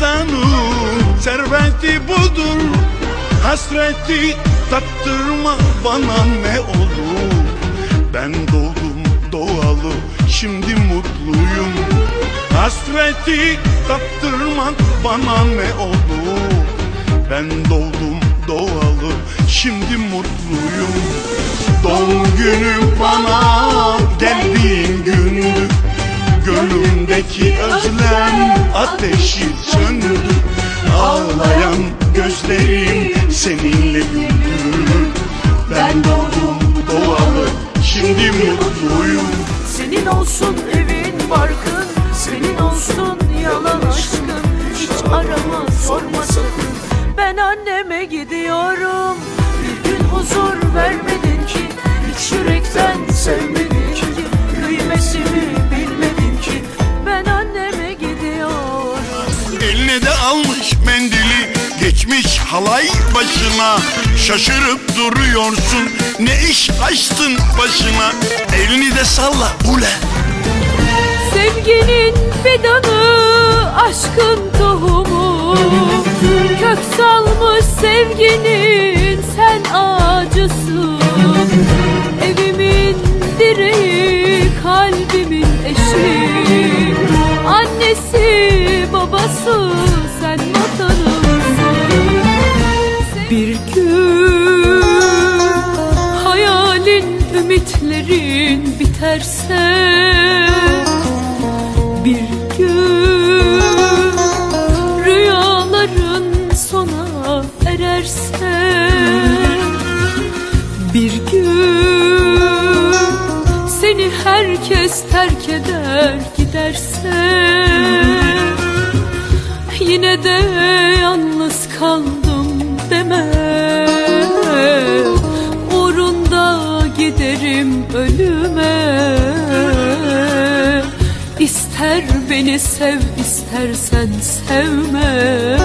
İnsanı serveti budur. Hasreti tattırma bana ne olur. Ben doğdum doğalı şimdi mutluyum. Hasreti tattırmak bana ne olur. Ben doğdum doğalı şimdi mutluyum. Doğum günüm bana geldiğin gündü Gönlümdeki özlem ateşi söndü Ağlayan gözlerim seninle güldü Ben doğdum doğalı şimdi mutluyum. Senin olsun evin barkın Senin olsun yalan aşkın. Hiç arama sorma sakın. Ben anneme gidiyorum. Bir gün huzur vermedin ki Hiç yürekten sevmedin ki. Kıymetimi Geçmiş halay başına. Şaşırıp duruyorsun Ne iş açtın başına? Elini de salla ule Sevginin fidanı, aşkın tohumu. Kök salmış sevginin sen ağacısın Evimin direği, kalbimin eşi. Annesi, babası sen biterse bir gün rüyaların sona ererse bir gün seni herkes terk eder giderse yine de ölüme İster beni sev istersen sevme.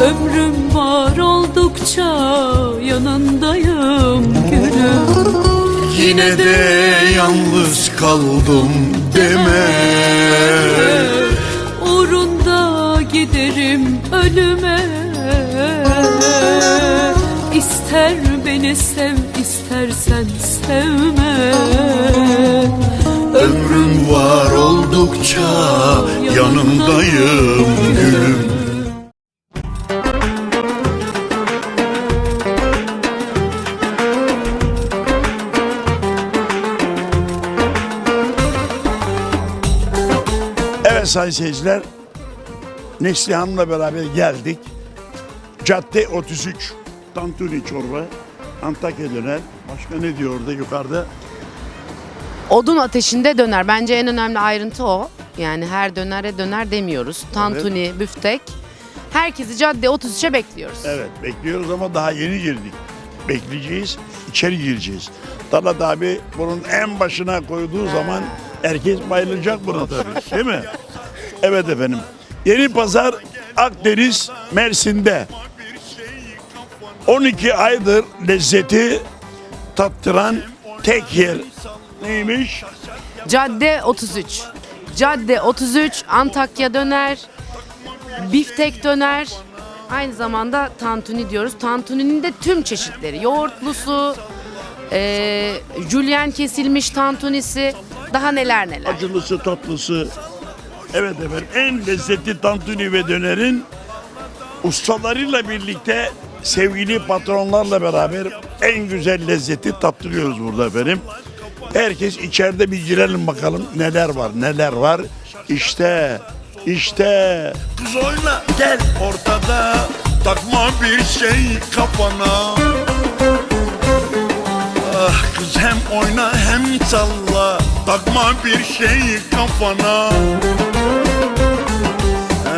Ömrüm var oldukça yanındayım gülüm Yine de yalnız kaldım deme. Uğrunda giderim ölüme. İster beni sev sevme. Ömrüm var oldukça yanındayım gülüm. Evet sayın seyirciler Neslihan'la beraber geldik. Cadde 33 Tantuni çorba Antakya döner. Başka ne diyor orada yukarıda? Odun ateşinde döner. Bence en önemli ayrıntı o. Yani her dönere döner demiyoruz. Tantuni, büftek. Herkesi cadde 33'e bekliyoruz. Evet bekliyoruz ama daha yeni girdik. Bekleyeceğiz, içeri gireceğiz. Talat abi bunun en başına koyduğu zaman herkes bayılacak buna tabii değil mi? Evet efendim. Yeni Pazar Akdeniz Mersin'de 12 aydır lezzeti tattıran tek yer neymiş? Cadde 33. Cadde 33 Antakya döner. Biftek döner. Aynı zamanda tantuni diyoruz. Tantuninin de tüm çeşitleri. Yoğurtlusu, eee julien kesilmiş tantunisi, daha neler neler. acılısı tatlısı. Evet efendim en lezzetli tantuni ve dönerin ustalarıyla birlikte sevgili patronlarla beraber en güzel lezzeti tattırıyoruz burada efendim. Herkes içeride bir girelim bakalım neler var neler var. İşte işte. Kız oyna gel ortada takma bir şey kafana. Ah kız hem oyna hem salla Takma bir şey kafana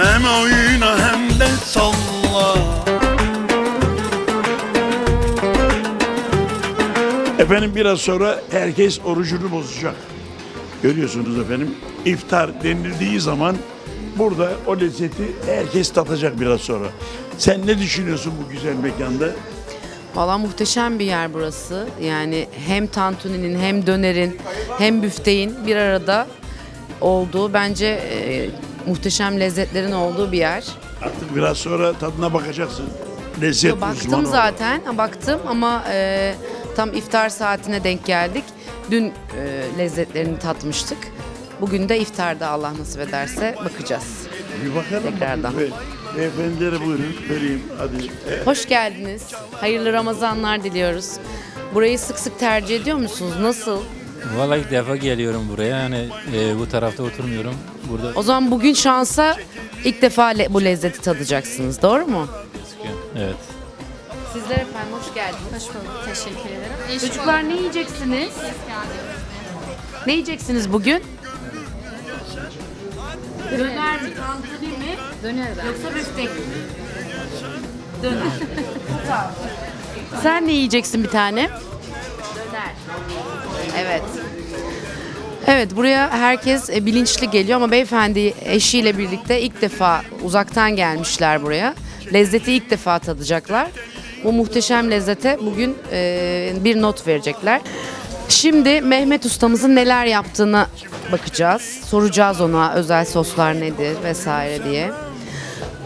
Hem oyna hem de salla Efendim biraz sonra herkes orucunu bozacak. Görüyorsunuz efendim. İftar denildiği zaman burada o lezzeti herkes tatacak biraz sonra. Sen ne düşünüyorsun bu güzel mekanda? Valla muhteşem bir yer burası. Yani hem tantuninin hem dönerin hem büfteğin bir arada olduğu bence e, muhteşem lezzetlerin olduğu bir yer. Artık biraz sonra tadına bakacaksın. Lezzet Yo, baktım uzmanı. zaten, baktım ama e, tam iftar saatine denk geldik. Dün e, lezzetlerini tatmıştık. Bugün de iftarda Allah nasip ederse bakacağız. Bir bakalım. Tekrardan. Evet. Beyefendilere buyurun. Vereyim. Hadi. Hoş geldiniz. Hayırlı Ramazanlar diliyoruz. Burayı sık sık tercih ediyor musunuz? Nasıl? Vallahi ilk defa geliyorum buraya. Yani e, bu tarafta oturmuyorum. Burada O zaman bugün şansa ilk defa le- bu lezzeti tadacaksınız. Doğru mu? Evet. Sizler efendim hoş geldiniz. Hoş bulduk. Teşekkür ederim. Çocuklar ne yiyeceksiniz? Ne yiyeceksiniz bugün? Döner mi, tantuni mi Döner ben. yoksa biftek mi? Döner. Sen ne yiyeceksin bir tane? Döner. Evet. Evet buraya herkes e, bilinçli geliyor ama beyefendi eşiyle birlikte ilk defa uzaktan gelmişler buraya. Lezzeti ilk defa tadacaklar. Bu muhteşem lezzete bugün e, bir not verecekler. Şimdi Mehmet ustamızın neler yaptığını bakacağız. Soracağız ona özel soslar nedir vesaire diye.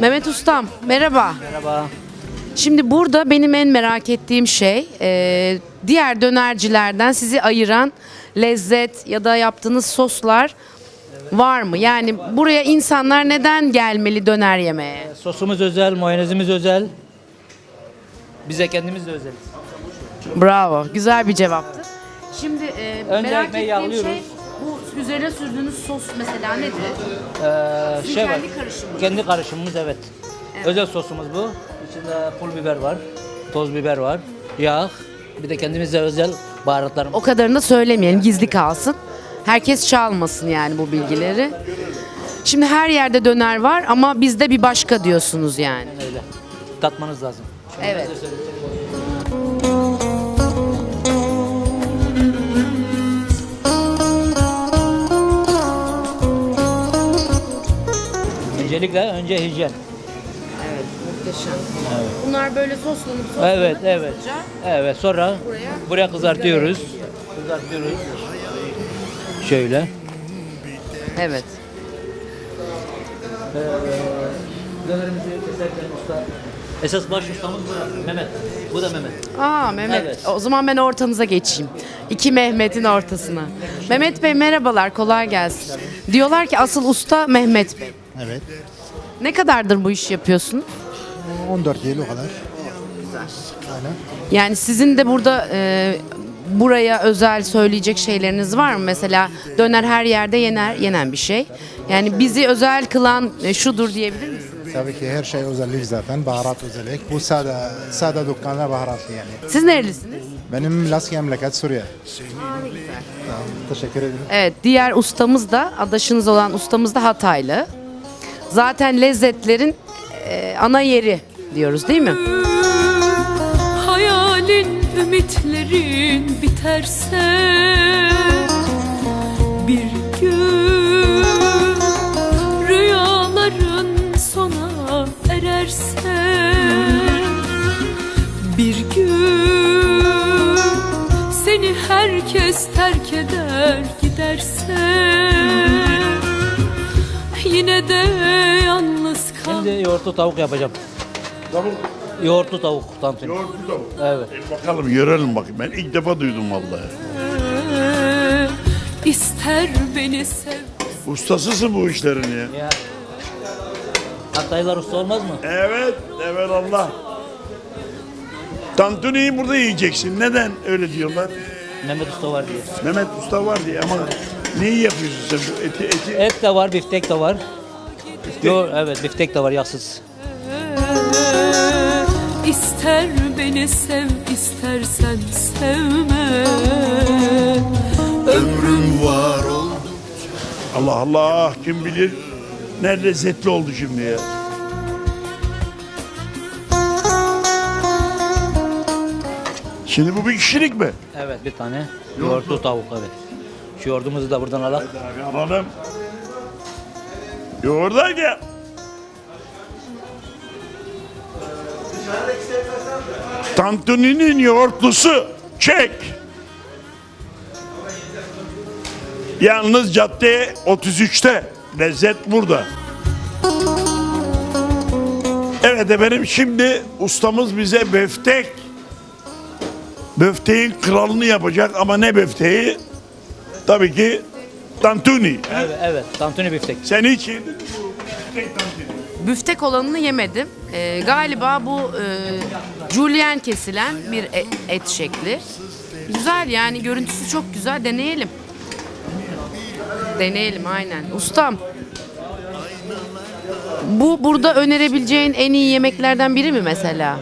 Mehmet ustam merhaba. Merhaba. Şimdi burada benim en merak ettiğim şey e, diğer dönercilerden sizi ayıran lezzet ya da yaptığınız soslar var mı? Yani buraya insanlar neden gelmeli döner yemeye? Sosumuz özel, mayonezimiz özel. Bize kendimiz de özel. Bravo, güzel bir cevaptı. Şimdi e, Önce merak ekmeği ettiğim yağlıyoruz. şey bu üzerine sürdüğünüz sos mesela nedir? Ee, Sizin şey var. kendi karışımınız. Kendi karışımımız evet. Özel sosumuz bu. İçinde pul biber var, toz biber var, yağ. Bir de kendimize özel baharatlarımız. O kadarını da söylemeyelim, gizli kalsın. Herkes çalmasın yani bu bilgileri. Şimdi her yerde döner var ama bizde bir başka diyorsunuz yani. Öyle. Tatmanız lazım. Evet. Öncelikle önce hijyen. Evet, muhteşem. Bunlar böyle soslanıp soslanıp Evet, evet. hızlıca Evet, sonra Buraya buraya kızartıyoruz. Kızartıyoruz. Şöyle. Evet. Dönerimizi keserken usta. Esas baş ustamız bu. Mehmet. Bu da Mehmet. Aa Mehmet. Evet. O zaman ben ortanıza geçeyim. İki Mehmet'in ortasına. Mehmet Bey merhabalar, kolay gelsin. Diyorlar ki asıl usta Mehmet Bey. Evet. Ne kadardır bu işi yapıyorsunuz? 14 yıl o kadar. Aynen. Yani sizin de burada e, buraya özel söyleyecek şeyleriniz var mı? Mesela döner her yerde yener, yenen bir şey. Yani bizi özel kılan e, şudur diyebilir misiniz? Tabii ki her şey özellik zaten. Baharat özellik. Bu sade, sade dükkanlar baharatlı yani. Siz nerelisiniz? Benim Laski memleket Suriye. Tamam, teşekkür ederim. Evet, diğer ustamız da, adaşınız olan ustamız da Hataylı. Zaten lezzetlerin e, ana yeri diyoruz değil mi? Hayalin, ümitlerin biterse Bir gün rüyaların ererse Bir gün seni herkes terk eder giderse Yine de yalnız kal Şimdi yoğurtlu tavuk yapacağım. Tavuk. Yoğurtlu tavuk tantuni. Yoğurtlu tavuk. Evet. E, bakalım görelim bakayım. Ben ilk defa duydum vallahi. İster beni sev Ustasısın bu işlerin ya. Ya. Hataylar usta olmaz mı? Evet, evet Allah. Tantuniyi burada yiyeceksin. Neden öyle diyorlar? Mehmet usta var diye. Mehmet Usta var diye ama neyi yapıyorsun sen bu eti eti? Et de var, biftek de var. Yo, evet biftek de var yağsız. İster beni sev istersen sevme Ömrüm var ol Allah Allah kim bilir ne lezzetli oldu şimdi ya. Şimdi bu bir kişilik mi? Evet bir tane. Yoğurtlu tavuk evet. Şu yoğurdumuzu da buradan alalım. Abi alalım. Yoğurda gel. Tantuninin yoğurtlusu çek. Yalnız cadde 33'te. Lezzet burada. Evet efendim şimdi ustamız bize böftek böfteğin kralını yapacak ama ne böfteği? Tabii ki tantuni. Evet, evet. Tantuni biftek. Sen hiç yedin mi bu böftek tantuni? Büftek olanını yemedim. Ee, galiba bu e, julienne kesilen bir e- et şekli. Güzel yani görüntüsü çok güzel. Deneyelim. Deneyelim aynen. Ustam. Bu burada önerebileceğin en iyi yemeklerden biri mi mesela?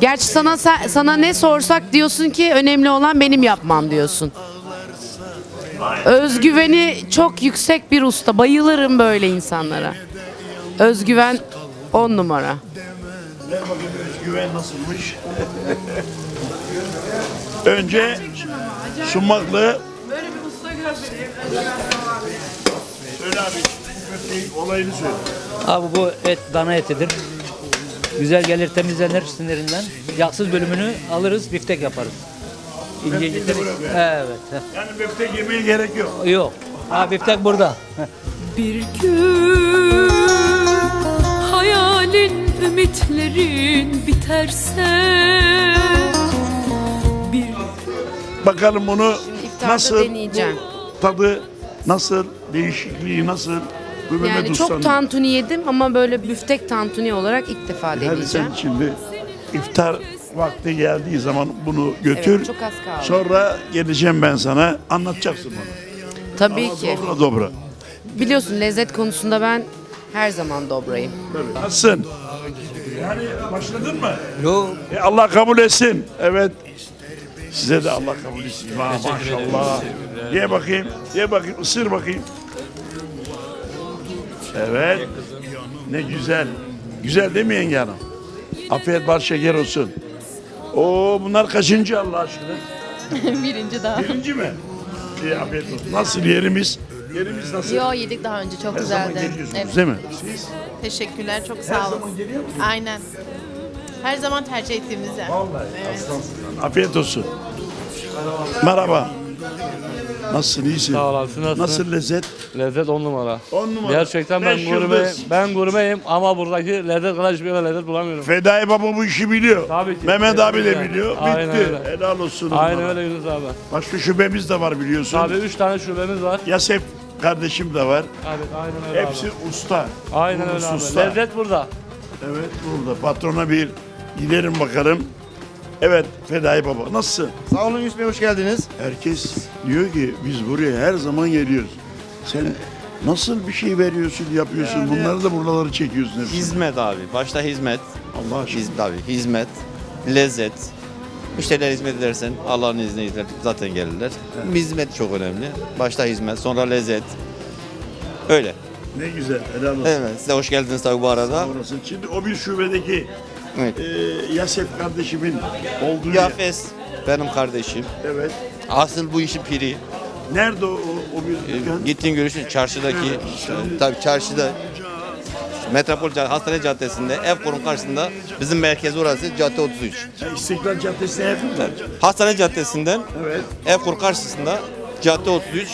Gerçi sana sana ne sorsak diyorsun ki önemli olan benim yapmam diyorsun. Özgüveni çok yüksek bir usta. Bayılırım böyle insanlara. Özgüven 10 numara. Önce sumaklı. Söyle abi. Olayını söyle. Abi bu et dana etidir. Güzel gelir temizlenir sinirinden. Yağsız bölümünü alırız biftek yaparız. İnce ince Evet. Yani böftek yemeye gerek yok. Yok. Ha biftek burada. Bir gün hayalin ümitlerin biterse bir Bakalım bunu İftarda nasıl deneyeceğim. Tadı nasıl değişikliği nasıl bu Mehmet Yani çok tantuni yedim ama böyle büftek tantuni olarak ilk defa Hadi deneyeceğim. sen şimdi iftar vakti geldiği zaman bunu götür. Evet, çok az kaldı. Sonra geleceğim ben sana anlatacaksın bana. Tabii ki. Dobra dobra. Biliyorsun lezzet konusunda ben her zaman dobrayım. Nasılsın? Yani başladın mı? Yok. E, Allah kabul etsin. Evet. Size de Allah kabul etsin. Ma- maşallah. Ye bakayım. Ye bakayım. Isır bakayım. Evet. Ne güzel. Güzel değil mi yenge hanım? Afiyet bal şeker olsun. Oo bunlar kaçıncı Allah aşkına? Birinci daha. Birinci mi? İyi afiyet olsun. Nasıl yerimiz? Yerimiz nasıl? Yo yedik daha önce çok Her zaman güzeldi. geliyorsunuz Evet. değil mi? Siz Teşekkürler çok her sağ olun. zaman geliyor musunuz? Aynen. Her zaman tercih ettiğimiz yer. Vallahi Evet. aslansın. Afiyet olsun. Merhaba. Nasılsın? iyisin? Sağ olasın. Nasılsın? Nasıl lezzet? Lezzet on numara. On numara. Gerçekten ben Beş gurme, yıldız. ben gurmeyim ama buradaki lezzet kadar hiçbir yerde lezzet bulamıyorum. Fedai Baba bu işi biliyor. Tabii ki. Mehmet abi de biliyor. Aynen Bitti. öyle. Helal olsun. Aynen onlara. öyle Yunus abi. Başka şubemiz de var biliyorsun. Abi üç tane şubemiz var. Yasef kardeşim de var. Abi aynen öyle Hepsi abi. usta. Aynen Yunus öyle abi. usta. Lezzet burada. Evet burada. Patrona bir gidelim bakalım. Evet Fedai Baba nasılsın? Sağ olun Yusuf Bey hoş geldiniz. Herkes diyor ki biz buraya her zaman geliyoruz. Sen nasıl bir şey veriyorsun, yapıyorsun? Bunları da buraları çekiyorsun hepsini. Hizmet abi. Başta hizmet. Allah aşkına. Hiz, tabii hizmet. Lezzet. Müşterilere hizmet edersen Allah'ın izniyle zaten gelirler. Hizmet çok önemli. Başta hizmet, sonra lezzet. Öyle. Ne güzel. Helal olsun. Evet, size hoş geldiniz tabii bu arada. Orası. Şimdi o bir şubedeki Evet. e, Yasef kardeşimin olduğu yer. Yafes benim kardeşim. Evet. Asıl bu işin piri. Nerede o, o, o bir Ee, dükkan? Gittiğin görüşün çarşıdaki, e, tabii çarşıda Metropol Cad- Hastane Caddesi'nde ev kurun karşısında bizim merkez orası cadde 33. Ha, İstiklal Caddesi'ne yakın mı? Hastane Caddesi'nden Evet. Evkur karşısında cadde 33.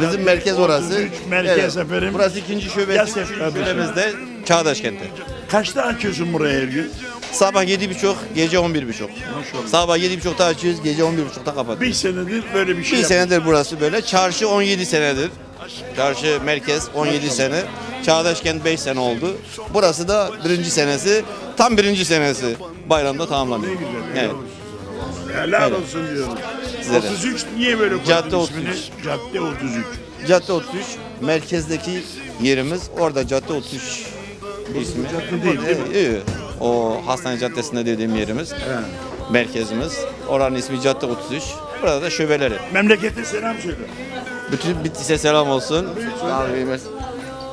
Bizim merkez orası. 33 merkez efendim. Burası ikinci şubesi. Yasef Üçüncü kardeşim. şubemiz de Çağdaş kenti. Kaçta açıyorsun buraya her gün? Sabah 7.30, gece 11.30. Maşallah. Sabah 7.30'da açıyoruz, gece 11.30'da kapatıyoruz. Bir senedir böyle bir şey Bir yapıyorsun. senedir burası böyle. Çarşı 17 senedir. Çarşı merkez 17 sene. Çağdaş kent 5 sene oldu. Burası da birinci senesi. Tam birinci senesi. Bayramda tamamlanıyor. Evet. Helal olsun diyorum. Size de. 33 niye böyle koydun Cadde ismini? 33. Cadde 33. Cadde 33 merkezdeki yerimiz. Orada cadde 33 ismi. değil, değil mi? Evet, evet. O hastane caddesinde dediğim yerimiz. Merkezimiz. Oranın ismi cadde 33. Burada da şubeleri. Memlekete selam söyle. Bütün Bitlis'e selam olsun. Abi,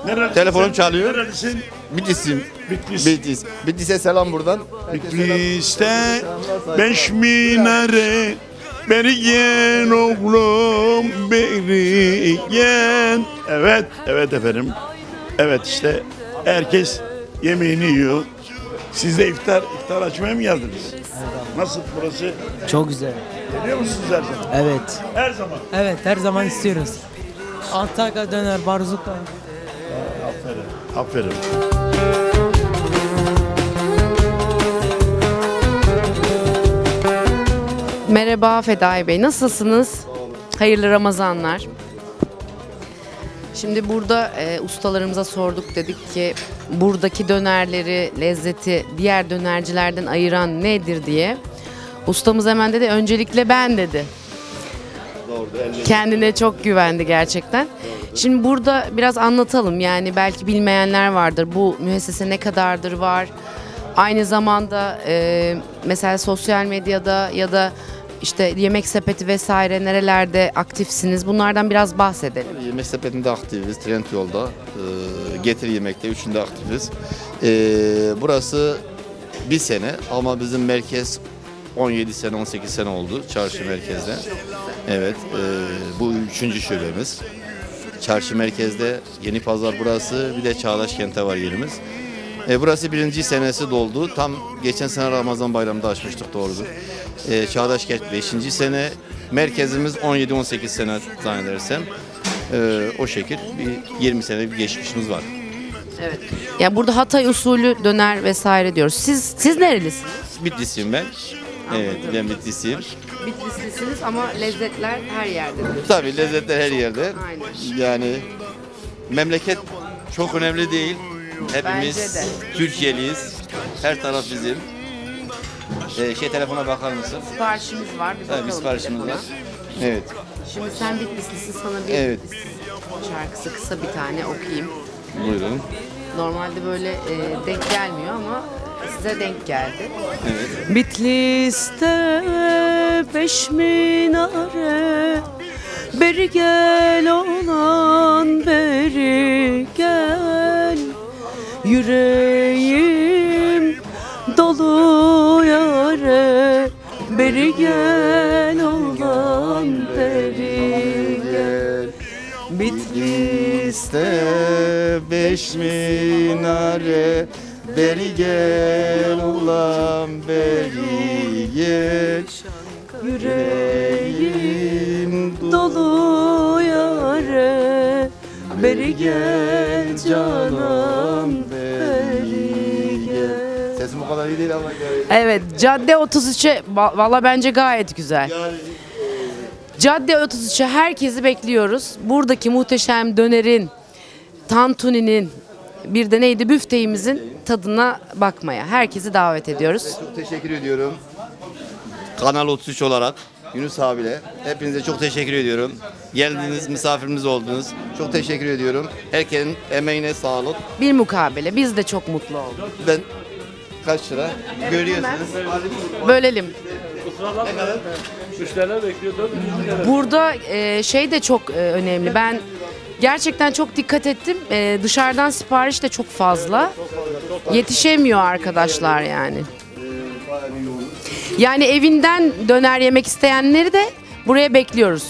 Nerelisin Telefonum çalıyor. Nerelisin? Bitlis'im. Bitlis. Bitlis. Bitlis'e selam buradan. Bitlis'te beş minare Beri gel oğlum beri gel Evet, evet efendim Evet işte herkes yemeğini yiyor Siz de iftar, iftar açmaya mı geldiniz? Nasıl burası? Çok güzel. Geliyor musunuz her zaman? Evet. Her zaman. Evet her zaman istiyoruz. Antakya döner, barzuka. Aferin. Aferin. Merhaba Fedai Bey, nasılsınız? Hayırlı Ramazanlar. Şimdi burada e, ustalarımıza sorduk dedik ki buradaki dönerleri, lezzeti diğer dönercilerden ayıran nedir diye. Ustamız hemen dedi öncelikle ben dedi. Kendine çok güvendi gerçekten. Şimdi burada biraz anlatalım yani belki bilmeyenler vardır. Bu müessese ne kadardır var? Aynı zamanda e, mesela sosyal medyada ya da işte yemek sepeti vesaire nerelerde aktifsiniz? Bunlardan biraz bahsedelim. Yemek sepetinde aktifiz. Trend yolda. e, getir yemekte. Üçünde aktifiz. E, burası bir sene ama bizim merkez 17 sene 18 sene oldu çarşı merkezde. Evet e, bu üçüncü şubemiz. Çarşı merkezde yeni pazar burası bir de Çağdaş kente var yerimiz. E, burası birinci senesi doldu. Tam geçen sene Ramazan bayramında açmıştık doğrudur. E, Çağdaş kent beşinci sene. Merkezimiz 17-18 sene zannedersem. E, o şekil bir 20 sene bir geçmişimiz var. Evet. Ya burada Hatay usulü döner vesaire diyoruz. Siz siz nerelisiniz? Bitlisliyim ben. Evet ben Bitlisliyim. Bitlislisiniz ama lezzetler her yerde. Tabii lezzetler her yerde. Aynen. Yani memleket çok önemli değil. Hepimiz Bence de. Türkiye'liyiz. Her taraf bizim. Ee, şey telefona bakar mısın? Siparişimiz var. Bir Tabii bir bakalım siparişimiz telefona. var. Evet. Şimdi sen Bitlislisin sana bir Evet. Bitlis şarkısı kısa bir tane okuyayım. Buyurun. Normalde böyle e, denk gelmiyor ama size denk geldi. Evet. Bitlis'te beş minare Beri gel olan beri Yüreğim dolu yare Beri gel olan beri gel. Bitlis'te beş minare Beri gel ulan beri gel. Yüreğim gel canım beri gel Sesim o kadar iyi değil ama gel. Evet Cadde 33'e va- valla bence gayet güzel. Cadde 33'e herkesi bekliyoruz. Buradaki muhteşem dönerin, tantuninin, bir de neydi büfteğimizin tadına bakmaya. Herkesi davet ediyoruz. Çok teşekkür ediyorum. Kanal 33 olarak Yunus abiyle hepinize çok teşekkür ediyorum. Geldiniz, misafirimiz oldunuz. Çok teşekkür ediyorum. Herkesin emeğine sağlık. Bir mukabele. Biz de çok mutlu olduk. Ben kaç lira? Görüyorsunuz. Bölelim. Müşteriler bekliyor. Dört müşteriler. Burada e, şey de çok e, önemli. Ben gerçekten çok dikkat ettim. E, dışarıdan sipariş de çok fazla. Yetişemiyor arkadaşlar yani. Yani evinden döner yemek isteyenleri de buraya bekliyoruz.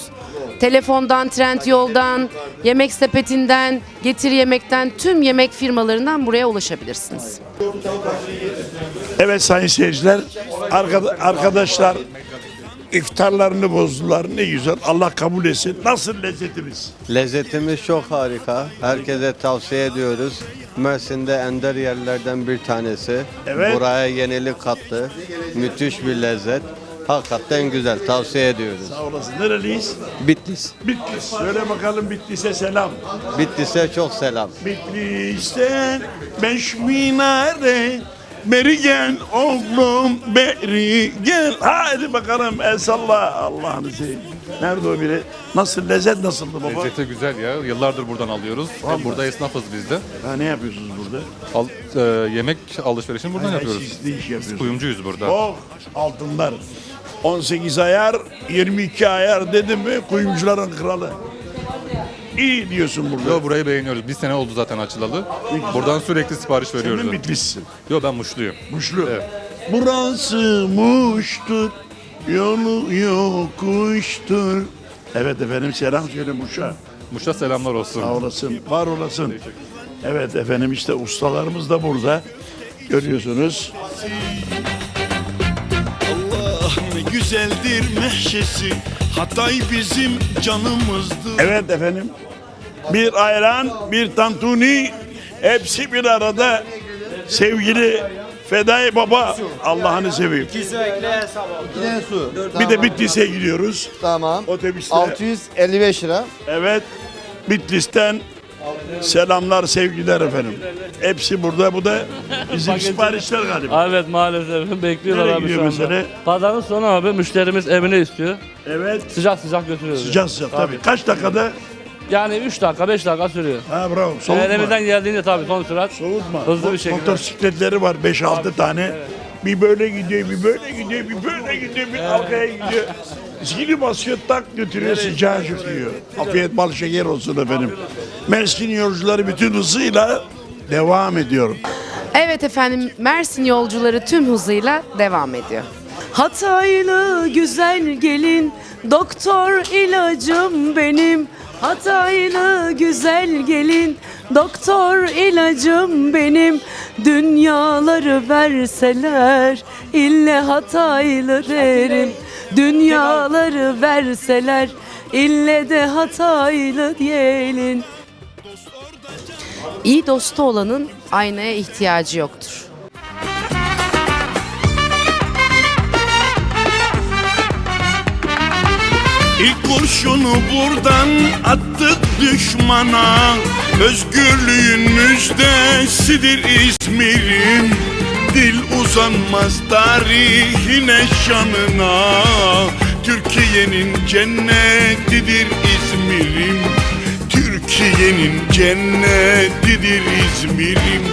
Telefondan, Trendyol'dan, yemek sepetinden, getir yemekten tüm yemek firmalarından buraya ulaşabilirsiniz. Evet sayın seyirciler, arkada- arkadaşlar iftarlarını bozdular. Ne güzel. Allah kabul etsin. Nasıl lezzetimiz? Lezzetimiz çok harika. Herkese tavsiye ediyoruz. Mersin'de ender yerlerden bir tanesi. Evet. Buraya yenilik kattı. Müthiş bir lezzet. Hakikaten güzel. Tavsiye ediyoruz. Sağ olasın. Nereliyiz? Bitlis. Bitlis. Söyle bakalım Bitlis'e selam. Bitlis'e çok selam. Bitlis'ten beş minare Beri gel oğlum beri gel. Hadi bakalım el salla Allah'ını seveyim. Nerede o biri? Nasıl lezzet nasıldı baba? Lezzeti güzel ya. Yıllardır buradan alıyoruz. Vallahi. Burada esnafız biz de. Ha, ne yapıyorsunuz burada? Al, e, yemek alışverişini buradan Ay, yapıyoruz. Siz ne iş yapıyorsunuz? Kuyumcuyuz burada. Oh altınlar. 18 ayar, 22 ayar dedim mi kuyumcuların kralı. İyi diyorsun burada. Yo, burayı beğeniyoruz. Bir sene oldu zaten açılalı. Buradan sürekli sipariş veriyoruz. Senin Bitlis'sin. Yo ben Muşluyum. Muşlu. Evet. Burası Muş'tur, yolu yokuştur. Evet efendim selam söyle Muş'a. Muş'a selamlar olsun. Sağ olasın, var olasın. Evet efendim işte ustalarımız da burada. Görüyorsunuz. Allah ne güzeldir meşesi Hatay bizim canımızdır Evet efendim. Bir ayran, bir tantuni, Hepsi bir arada sevgili Fedai Baba Allah'ını seveyim. İki tane su. Bir de Bitlis'e gidiyoruz. Tamam. Otobüsle. 655 lira. Evet. Bitlis'ten selamlar, sevgiler efendim. Hepsi burada. Bu da bizim siparişler galiba. Evet maalesef bekliyorlar Nereye abi gidiyor şu anda. mesele? Pazarın sonu abi müşterimiz evine istiyor. Evet. Sıcak sıcak götürüyoruz. Sıcak sıcak tabii. Kaç dakikada? Yani 3 dakika 5 dakika sürüyor. Ha bravo. Soğutma. Elimizden geldiğinde tabii son sürat. Soğutma. Hızlı bir şekilde. Motosikletleri var 5-6 tane. Bir böyle gidiyor, bir böyle gidiyor, bir böyle gidiyor, bir arkaya gidiyor. Zili basıyor, tak götürüyor, sıcacık yiyor. Afiyet bal şeker olsun efendim. Mersin yolcuları bütün hızıyla devam ediyor. Evet efendim Mersin yolcuları tüm hızıyla devam ediyor. Hataylı güzel gelin doktor ilacım benim Hataylı güzel gelin doktor ilacım benim. Dünyaları verseler ille Hataylı derim. Dünyaları verseler ille de Hataylı diyelim. İyi dostu olanın aynaya ihtiyacı yoktur. İlk kurşunu buradan attık düşmana. Özgürlüğün müjdesidir İzmir'im Dil uzanmaz tarihine şanına. Türkiye'nin cennetidir İzmir'im. Türkiye'nin cennetidir İzmir'im.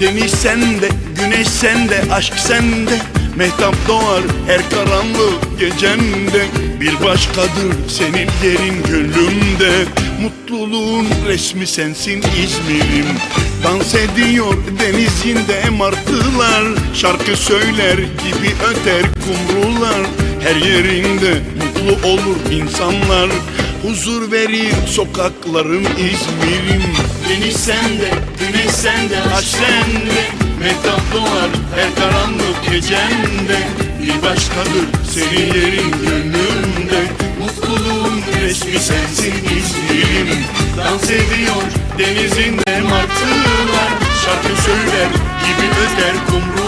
Deniz sende, güneş sende, aşk sende Mehtap doğar her karanlık gecende. Bir başkadır senin yerin gönlümde. Mutluluğun resmi sensin İzmir'im. Dans ediyor denizinde martılar. Şarkı söyler gibi öter kumrular. Her yerinde mutlu olur insanlar. Huzur verir sokakların İzmir'im. Deniz sende, güneş sende, aşk sende Mehtap doğar her karanlık gecende Bir başkadır senin yerin gönlümde Mutluluğun resmi sensin İzmir'im Dans ediyor denizinde martılar Şarkı söyler gibi öter kumrular